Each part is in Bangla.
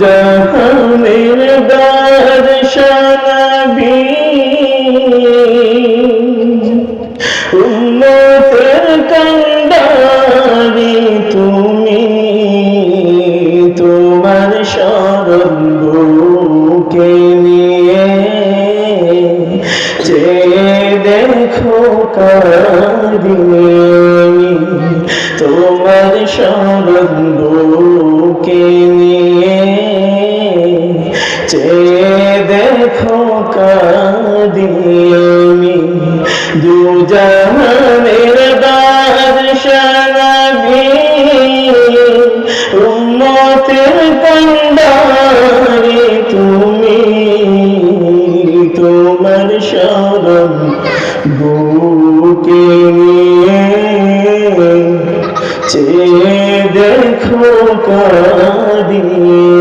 জাহানের বাদশাহ নবী উম্মতের কান্ডারি তুমি তোমার শরণ বুকে নিয়ে। যে দেখো তোমার কাদিনী দু জাহানের বাদশাহ। নবী উম্মতের কন্ডারি তুমি তোমার শরণ বুকে নিয়ে চেয়ে দেখো কাদিনী।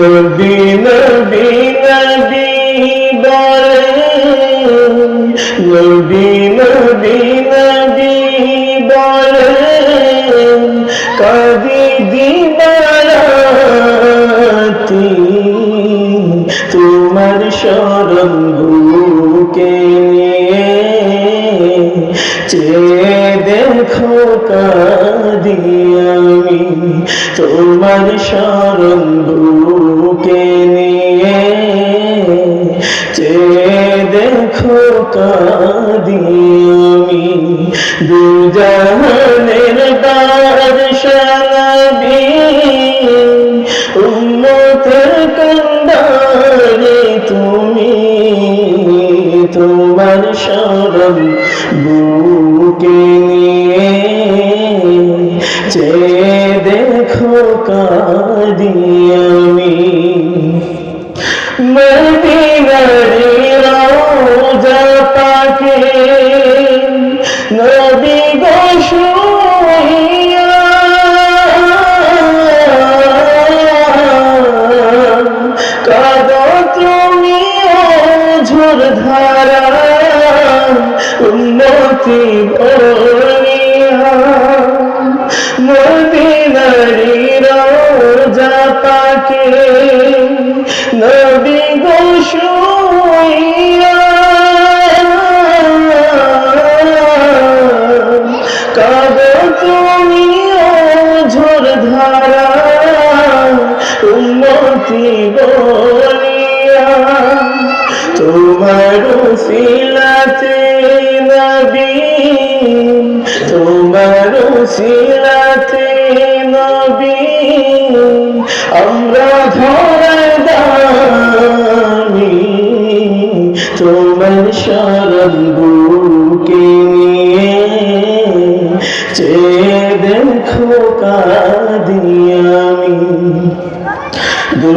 নবী নবী নবী বলে নবী নবী নবী বলে কদি দিবারাতি, তোমার শরণ বুকে চেয়ে দেখো কাদি আমি, তোমার কাদি আমি দু জাহানের বাদশাহ নবী উম্মতের কন্দারে তুমি, তোমার শরণ বুকে নিয়ে। চেয়ে দেখো কাদি আমি মদিনারি ধারা উন্নতি বলিয়া মদিনারি রোজা পাকে নবী গোশুইয়া কাদ তুমি ঝোর ধারা উন্নতি বলিয়া তোমার শিলাতে নবী, তোমার শিলাতে নবী, আমরা ধরে দামি, তোমার শরণ বুকে নিয়ে চেয়ে দেখো কাদি আমি দু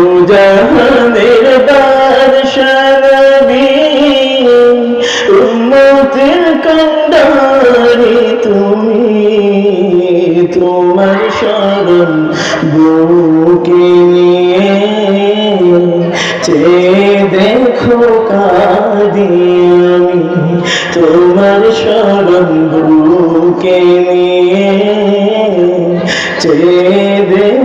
বুকে নিয়ে দেখো কাদি আমি তোমার স্মরণ বুকে নিয়ে চেয়ে